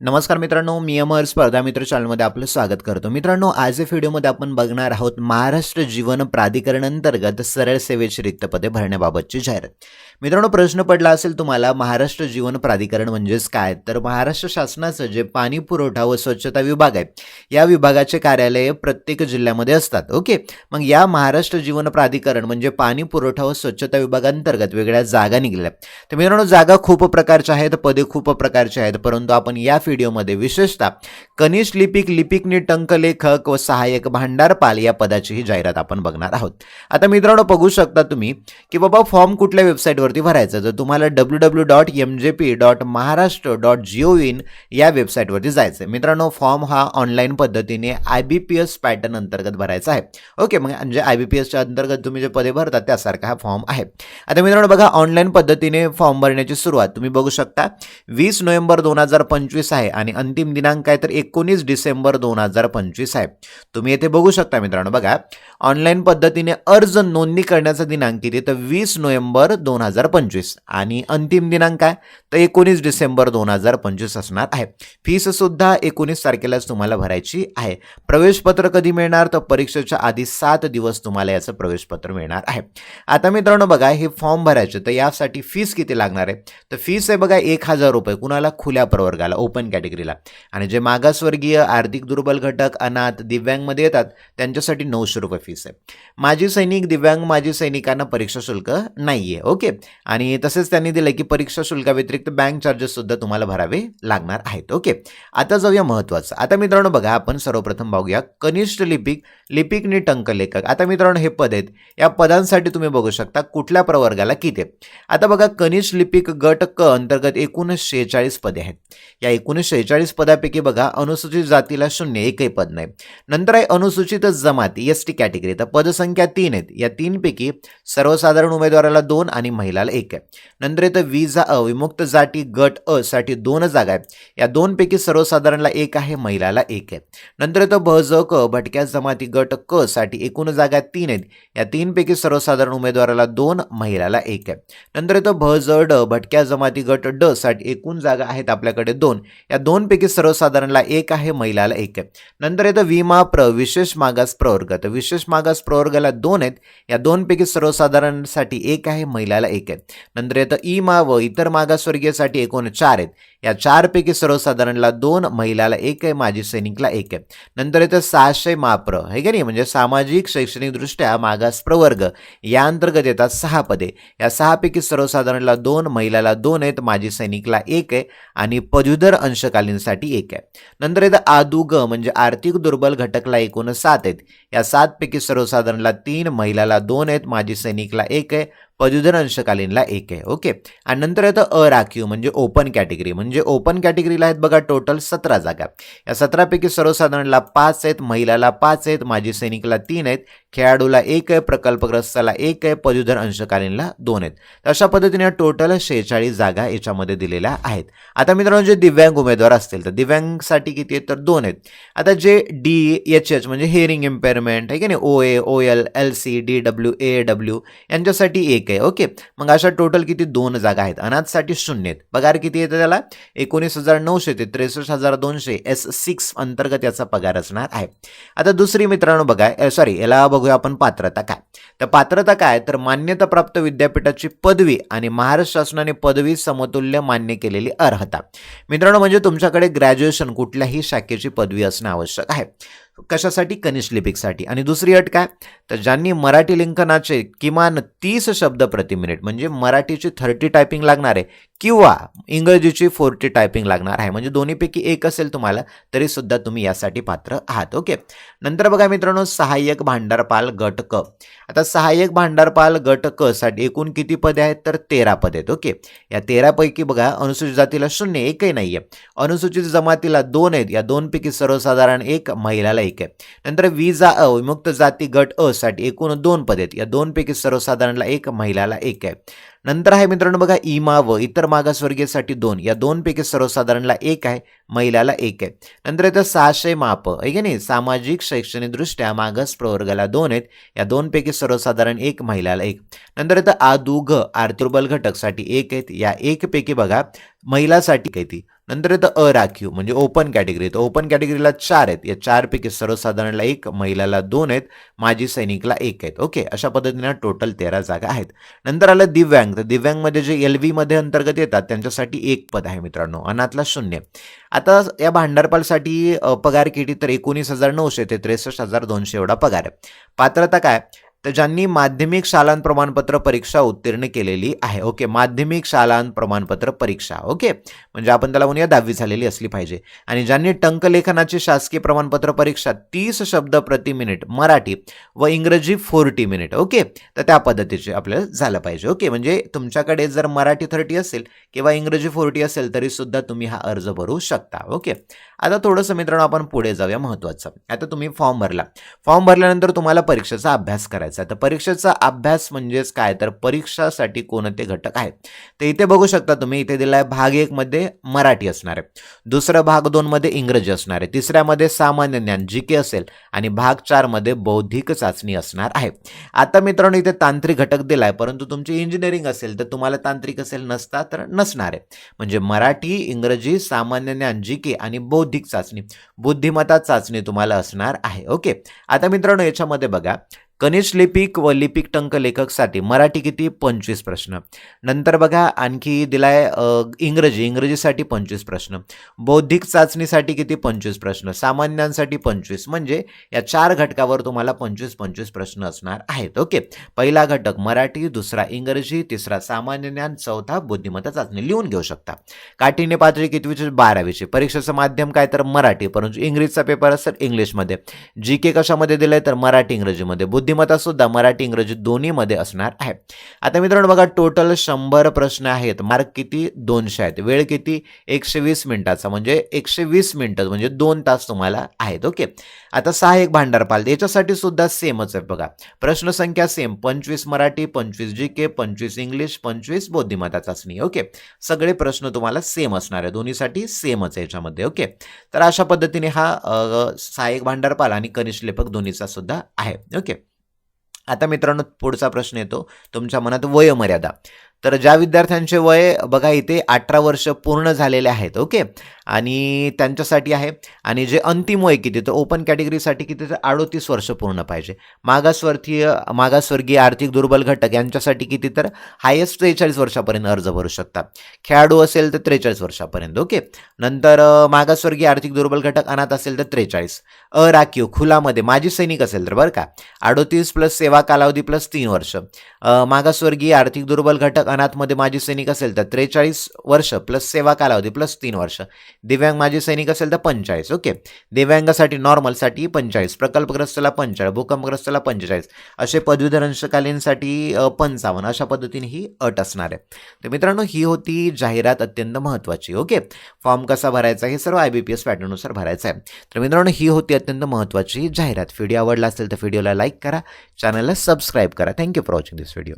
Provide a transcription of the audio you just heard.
नमस्कार मित्रांनो मी अमर स्पर्धा मित्र चॅनलमध्ये आपलं स्वागत करतो. मित्रांनो आज या व्हिडिओमध्ये आपण बघणार आहोत महाराष्ट्र जीवन प्राधिकरण अंतर्गत सरळ सेवेची रिक्त पदे भरण्याबाबतची जाहिरात. मित्रांनो प्रश्न पडला असेल तुम्हाला महाराष्ट्र जीवन प्राधिकरण म्हणजेच काय? तर महाराष्ट्र शासनाचं जे पाणी पुरवठा व स्वच्छता विभाग आहे या विभागाचे कार्यालय प्रत्येक जिल्ह्यामध्ये असतात. ओके? मग या महाराष्ट्र जीवन प्राधिकरण म्हणजे पाणी पुरवठा व स्वच्छता विभागांतर्गत वेगळ्या जागा निघाल्या. तर मित्रांनो जागा खूप प्रकारच्या आहेत पदे खूप प्रकारची आहेत परंतु आपण या व्हिडिओमध्ये विशेषतः कनिष्ठ लिपिक लिपिकनी टंकलेखक व सहाय्यक भांडारपाल या पदाची ही जाहिरात आपण बघणार आहोत. आता मित्रांनो बघू शकता तुम्ही की बाबा फॉर्म कुठल्या वेबसाईटवरती भरायचा? जर तुम्हाला W W dot M J P dot Maharashtra dot gov in या वेबसाईटवरती जायचं आहे मित्रांनो फॉर्म हा ऑनलाईन पद्धतीने I B P S pattern अंतर्गत भरायचा आहे. ओके मग म्हणजे आय बी पी एसच्या अंतर्गत तुम्ही जे पदे भरतात त्यासारखा हा फॉर्म आहे. आता मित्रांनो बघा ऑनलाईन पद्धतीने फॉर्म भरण्याची सुरुवात तुम्ही बघू शकता. वीस नोव्हेंबर दोन हजार पंचवीस आहे. आणि अंतिम दिनांक आहे तर एकोणीस डिसेंबर दोन हजार पंचवीस आहे. तुम्ही येथे बघू शकता मित्रांनो बघा. ऑनलाईन पद्धतीने अर्ज नोंदणी करण्याचा दिनांक किती तर वीस नोव्हेंबर दोन हजार पंचवीस. आणि अंतिम दिनांक आहे तर एकोणीस डिसेंबर दोन हजार पंचवीस असणार आहे. फीस सुद्धा एकोणीस तारखेलाच तुम्हाला भरायची आहे. प्रवेशपत्र कधी मिळणार? तर परीक्षेच्या आधी सात दिवस तुम्हाला याचं प्रवेशपत्र मिळणार आहे. आता मित्रांनो बघा हे फॉर्म भरायचे तर यासाठी फीस किती लागणार आहे? तर फीस आहे बघा एक हजार रुपये. कुणाला? खुल्या प्रवर्गाला. ओपन कॅटेगरीला आणि जे मागासवर्गीय आर्थिक दुर्बल घटक अनाथ दिव्यांगमध्ये येतात त्यांच्यासाठी नऊशे रुपये फीस आहे. माजी सैनिक दिव्यांग माजी सैनिकांना परीक्षा शुल्क नाही आहे ओके? आणि तसेच त्यांनी दिलं की परीक्षा शुल्काव्यतिरिक्त बँक चार्जेस सुद्धा तुम्हाला भरावे लागणार आहेत ओके? आता जाऊया महत्त्वाचं. आता मित्रांनो बघा आपण सर्वप्रथम बघूया कनिष्ठ लिपिक लिपिक नि टंकलेखक आता मित्रांनो हे पद आहेत. या पदांसाठी तुम्ही बघू शकता कुठल्या प्रवर्गाला किती आता बघा कनिष्ठ लिपिक गट क अंतर्गत एकूण शेहेचाळीस पदे आहेत. या एकूण शेहेचाळीस पदापैकी बघा अनुसूचित जातीला शून्य एकही पद नाही. नंतर आहे अनुसूचित जमाती एस टी कॅटेगरी. तर पदसंख्या तीन आहेत. या तीनपैकी सर्वसाधारण उमेदवाराला दोन आणि महिलाला एक आहे. नंतर येतं विजा अ विमुक्त जाती गट अ साठी दोन जागा आहेत. या दोनपैकी सर्वसाधारणला एक आहे महिलाला एक आहे. नंतर येतं भ ज क भटक्या जमाती गट क साठी एकूण जागा तीन आहेत. या तीनपैकी सर्वसाधारण उमेदवाराला दोन महिलाला एक आहे. नंतर येतं भ ज ड भटक्या जमाती गट ड साठी एकूण जागा आहेत आपल्याकडे दोन. या दोनपैकी सर्वसाधारणला एक आहे महिलाला एक आहे. नंतर येतं विमा प्र विशेष मागास प्रवर्ग. तर विशेष मागास प्रवर्गाला दोन आहेत. या दोनपैकी सर्वसाधारणसाठी एक आहे महिलाला एक आहे. नंतर येतं इमा मा व इतर मागासवर्गीयसाठी एकूण चार आहेत. या चारपैकी सर्वसाधारणला दोन महिलाला एक आहे माजी सैनिकला एक आहे. नंतर येतं सहाशे माप्र हे का नाही? म्हणजे सामाजिक शैक्षणिकदृष्ट्या मागास प्रवर्ग. या अंतर्गत येतात सहा पदे. या सहापैकी सर्वसाधारणला दोन महिलाला दोन आहेत माजी सैनिकला एक आहे. आणि पदवीधर अंशकालीनसाठी एक आहे. नंतर येतं आदुग म्हणजे आर्थिक दुर्बल घटकला एकूण सात आहेत. या सातपैकी सर्वसाधारणला तीन महिलाला दोन आहेत. माजी सैनिकला एक आहे. पदवीधर अंशकालीनला एक आहे. ओके. आणि नंतर येतं अ राखीव म्हणजे ओपन कॅटेगरी म्हणजे ओपन कॅटेगरीला आहेत बघा टोटल सतरा जागा. या सतरापैकी सर्वसाधारणला पाच आहेत महिलाला पाच आहेत माजी सैनिकला तीन आहेत खेळाडूला एक आहे प्रकल्पग्रस्ताला एक आहे पदवीधर अंशकालीनला दोन आहेत. तर अशा पद्धतीने टोटल शेहेचाळीस जागा याच्यामध्ये दिलेल्या आहेत. आता मित्रांनो जे दिव्यांग उमेदवार असतील तर दिव्यांगसाठी किती आहेत? तर दोन आहेत. आता जे डी एच एच म्हणजे हेअरिंग इम्पेअरमेंट आहे की नाही? O A O L L C D W A W यांच्यासाठी एक आहे. ओके. मग अशा टोटल किती? दोन जागा आहेत. अनाथसाठी शून्य आहेत. पगार किती येतो त्याला? एकोणीस हजार नऊशे ते त्रेसष्ट हजार दोनशे. एस सिक्स अंतर्गत याचा पगार असणार आहे. आता दुसरी मित्रांनो बघा. सॉरी याला बघूया आपण पात्रता काय? तर पात्रता काय? तर मान्यताप्राप्त विद्यापीठाची पदवी आणि महाराष्ट्र शासनाने पदवी समतुल्य मान्य केलेली अर्हता. मित्रांनो म्हणजे तुमच्याकडे ग्रॅज्युएशन कुठल्याही शाखेची पदवी असणं आवश्यक आहे. कशासाठी? कनिष्ठ लिपिकसाठी. आणि दुसरी अट काय? तर ज्यांनी मराठी लिंकनाचे किमान तीस शब्द प्रति मिनिट म्हणजे मराठीची थर्टी टायपिंग लागणार आहे किंवा इंग्रजीची फोर्टी टायपिंग लागणार आहे. म्हणजे दोन्हीपैकी एक असेल तुम्हाला तरी सुद्धा तुम्ही यासाठी पात्र आहात. ओके. नंतर बघा मित्रांनो सहाय्यक भांडारपाल गट क आता सहाय्यक भांडारपाल गट क साठी एकूण किती पदे आहेत? तर तेरा पदे आहेत. ओके. या तेरापैकी बघा अनुसूचित जातीला शून्य एकही नाही आहे अनुसूचित जमातीला दोन आहेत. या दोनपैकी सर्वसाधारण एक महिलाला एक आहे. नंतर विजा अ विमुक्त जाती गट अ साठी एकूण दोन पदे आहेत. या दोनपैकी सर्वसाधारणला एक महिलाला एक आहे. नंतर आहे मित्रांनो बघा इमा व इतर मागासवर्गीयसाठी दोन. या दोनपैकी सर्वसाधारणला एक आहे महिलाला एक आहे. नंतर येतं सहाशे माप आहे की नाही? सामाजिक शैक्षणिकदृष्ट्या मागास प्रवर्गाला दोन आहेत. या दोनपैकी सर्वसाधारण एक महिलाला एक. नंतर येतं आदुघ आर्तुर्बल घटकसाठी एक आहेत. या एकपैकी बघा महिलासाठी काही ती. नंतर येतं अराखीव म्हणजे ओपन कॅटेगरी तर ओपन कॅटेगरीला चार आहेत. या चारपैकी सर्वसाधारणला एक महिलाला दोन आहेत माजी सैनिकला एक आहेत. ओके अशा पद्धतीने टोटल तेरा जागा आहेत. नंतर आलं दिव्यांग. तर दिव्यांगमध्ये जे एलमध्ये अंतर्गत येतात त्यांच्यासाठी एक पद आहे मित्रांनो. अनाथला शून्य. आता या भांडारपालसाठी पगार किती? तर एकोणीस हजार नऊशे ते त्रेसष्ट हजार दोनशे एवढा पगार आहे. पात्रता काय? तर ज्यांनी माध्यमिक शालांत प्रमाणपत्र परीक्षा उत्तीर्ण केलेली आहे ओके माध्यमिक शालांत प्रमाणपत्र परीक्षा ओके म्हणजे आपण त्याला म्हणूया दहावी झालेली असली पाहिजे. आणि ज्यांनी टंकलेखनाची शासकीय प्रमाणपत्र परीक्षा तीस शब्द प्रति मिनिट मराठी व इंग्रजी फोर्टी मिनिट ओके तर त्या पद्धतीचे आपल्याला झालं पाहिजे ओके म्हणजे तुमच्याकडे जर मराठी थर्टी असेल किंवा इंग्रजी फोर्टी असेल तरी सुद्धा तुम्ही हा अर्ज भरू शकता ओके. आता थोडंसं मित्रांनो आपण पुढे जाऊया महत्त्वाचं. आता तुम्ही फॉर्म भरला. फॉर्म भरल्यानंतर तुम्हाला परीक्षेचा अभ्यास करायचा करायचा तर परीक्षेचा अभ्यास म्हणजेच काय? तर परीक्षासाठी कोणते घटक आहेत? तर इथे बघू शकता तुम्ही इथे दिला आहे भाग एकमध्ये मराठी असणार आहे. दुसरं भाग दोनमध्ये इंग्रजी असणार आहे. तिसऱ्यामध्ये सामान्य ज्ञान जी के असेल आणि भाग चारमध्ये बौद्धिक चाचणी असणार आहे. आता मित्रांनो इथे तांत्रिक घटक दिला आहे परंतु तुमची इंजिनिअरिंग असेल तर तुम्हाला तांत्रिक असेल नसता तर नसणार आहे. म्हणजे मराठी इंग्रजी सामान्य ज्ञान जी के आणि बौद्धिक चाचणी बुद्धिमत्ता चाचणी तुम्हाला असणार आहे. ओके? आता मित्रांनो याच्यामध्ये बघा. कनिष्ठ लिपिक व लिपिक टंक लेखकसाठी मराठी किती? पंचवीस प्रश्न. नंतर बघा आणखी दिलाय इंग्रजी. इंग्रजीसाठी पंचवीस प्रश्न. बौद्धिक चाचणीसाठी किती? पंचवीस प्रश्न. सामान्यांसाठी पंचवीस. म्हणजे या चार घटकावर तुम्हाला पंचवीस पंचवीस प्रश्न असणार आहेत. ओके? पहिला घटक मराठी. दुसरा इंग्रजी. तिसरा सामान्य ज्ञान. चौथा बुद्धिमत्ता चाचणी. लिहून घेऊ शकता. काठिण्य पातळी कितवीची बारावीची. परीक्षेचं माध्यम काय? तर मराठी. परंतु इंग्रजीचा पेपर असेल इंग्लिशमध्ये. जी के कशामध्ये दिलंय? तर मराठी इंग्रजीमध्ये. बुद्ध बुद्धिमत्ता सुद्धा मराठी इंग्रजी दोन्हीमध्ये असणार आहे. आता मित्रांनो बघा टोटल शंभर प्रश्न आहेत. मार्क किती? दोनशे आहेत. वेळ किती? एकशे वीस मिनिटाचा. म्हणजे एकशे वीस मिनिटं म्हणजे दोन तास तुम्हाला आहेत. ओके आता सहाय्यक भांडारपाल याच्यासाठी सुद्धा सेमच आहे बघा. प्रश्न संख्या सेम पंचवीस मराठी पंचवीस जी के पंचवीस इंग्लिश पंचवीस बुद्धिमत्ता चाचणी. ओके सगळे प्रश्न तुम्हाला सेम असणार आहे दोन्हीसाठी सेमच आहे याच्यामध्ये. ओके तर अशा पद्धतीने हा सहाय्यक भांडारपाल आणि कनिष्ठ लेखक दोन्हीचा सुद्धा आहे. ओके आता मित्रांनो पुढचा प्रश्न येतो. तुमच्या मनात वयोमर्यादा. तर ज्या विद्यार्थ्यांचे वय बघा इथे अठरा वर्ष पूर्ण झालेले आहेत ओके? आणि त्यांच्यासाठी आहे आणि जे अंतिम वय किती तर ओपन कॅटेगरीसाठी किती तर अडोतीस वर्ष पूर्ण पाहिजे. मागासवर्गीय मागासवर्गीय आर्थिक दुर्बल घटक यांच्यासाठी किती तर हायेस्ट त्रेचाळीस वर्षापर्यंत अर्ज भरू शकता. खेळाडू असेल तर त्रेचाळीस वर्षापर्यंत ओके? नंतर मागासवर्गीय आर्थिक दुर्बल घटक अनाथ असेल तर त्रेचाळीस. अराखीव खुलामध्ये माजी सैनिक असेल तर बरं का? अडोतीस प्लस सेवा कालावधी प्लस तीन वर्ष. मागासवर्गीय आर्थिक दुर्बल घटक अनाथमध्ये माजी सैनिक असेल तर त्रेचाळीस वर्ष प्लस सेवा कालावधी प्लस तीन वर्ष. दिव्यांग माजी सैनिक असेल तर पंचेचाळीस ओके. दिव्यांगासाठी नॉर्मलसाठी पंचेचाळीस प्रकल्पग्रस्तला पंचाळीस भूकंपग्रस्तला पंचेचाळीस. असे पदवीधर अंशकालीनसाठी पंचावन्न अशा पद्धतीने ही अट असणार आहे. तर मित्रांनो ही होती जाहिरात अत्यंत महत्त्वाची ओके. फॉर्म कसा भरायचा हे सर्व आय बी पी एस पॅटर्ननुसार भरायचं आहे. तर मित्रांनो ही होती अत्यंत महत्त्वाची जाहिरात. व्हिडिओ आवडला असेल तर व्हिडिओला लाईक करा चॅनलला सबस्क्राईब करा. Thank you for watching this video.